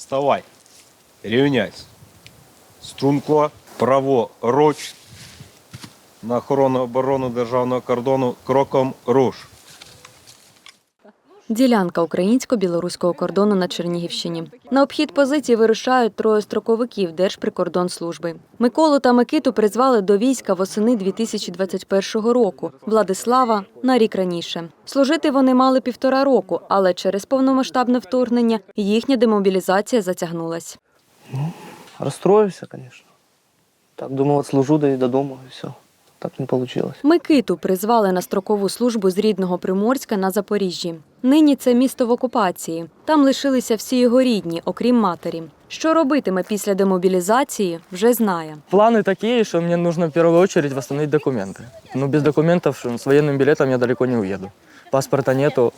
Вставай, рівняйся. Струнко, праворуч на охорону оборону державного кордону кроком руш. Ділянка українсько-білоруського кордону на Чернігівщині. На обхід позиції вирушають троє строковиків Держприкордонслужби. Миколу та Микиту призвали до війська восени 2021 року. Владислава на рік раніше. Служити вони мали півтора року, але через повномасштабне вторгнення їхня демобілізація затягнулась. Расстроился, конечно. Так, думал, отслужу да и до дома, все. Так не получилось. Микиту призвали на строкову службу з рідного Приморська на Запоріжжі. Нині це місто в окупації. Там лишилися всі його рідні, окрім матері. Що робитиме після демобілізації, вже знає. Планы такие, что мне нужно в первую очередь восстановить документы. Но без документов что, с военным билетом я далеко не уеду. Паспорта нету,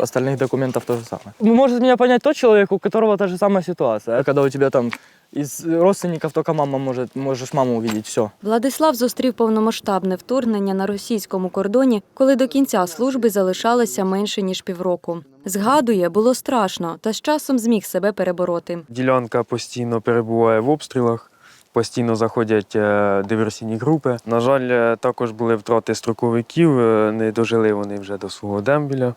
остальных документов то же самое. Ну, Может меня понять тот человек, у которого та же самая ситуация. Когда у тебя там из родственников только мама может, можешь маму увидеть, все. Владислав зустрів повномасштабне вторгнення на російському кордоні, коли до кінця служби залишалося менше ніж півроку. Згадує, було страшно, та з часом зміг себе перебороти. Ділянка постійно перебуває в обстрілах, постійно заходять е, диверсійні групи. На жаль, е, також були втрати строковиків, е, не дожили вони вже до свого дембіля.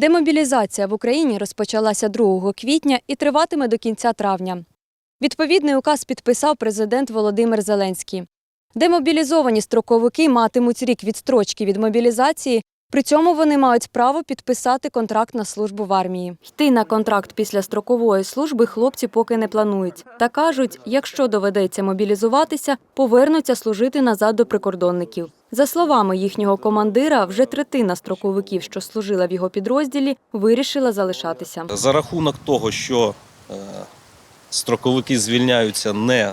Демобілізація в Україні розпочалася 2 квітня і триватиме до кінця травня. Відповідний указ підписав президент Володимир Зеленський. Демобілізовані строковики матимуть рік відстрочки від мобілізації. При цьому вони мають право підписати контракт на службу в армії. Йти на контракт після строкової служби хлопці поки не планують. Та кажуть, якщо доведеться мобілізуватися, повернуться служити назад до прикордонників. За словами їхнього командира, вже третина строковиків, що служила в його підрозділі, вирішила залишатися. За рахунок того, що е, строковики звільняються не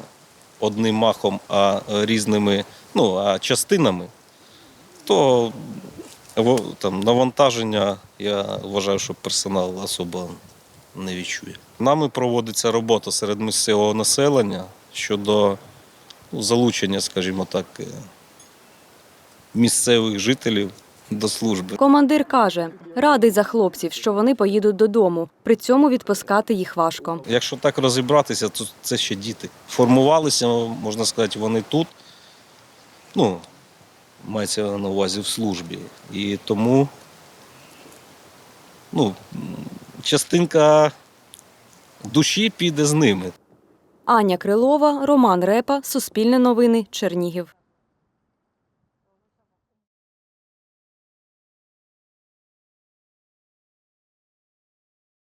одним махом, а різними ну, а частинами, то там, навантаження, я вважаю, що персонал особо не відчує. Нами проводиться робота серед місцевого населення щодо ну, залучення, скажімо так, е, місцевих жителів до служби. Командир каже, радий за хлопців, що вони поїдуть додому. При цьому відпускати їх важко. Якщо так розібратися, то це ще діти. Формувалися, можна сказати, вони тут. Ну, мається на увазі в службі. І тому ну, частинка душі піде з ними. Аня Крилова, Роман Репа, Суспільне новини, Чернігів.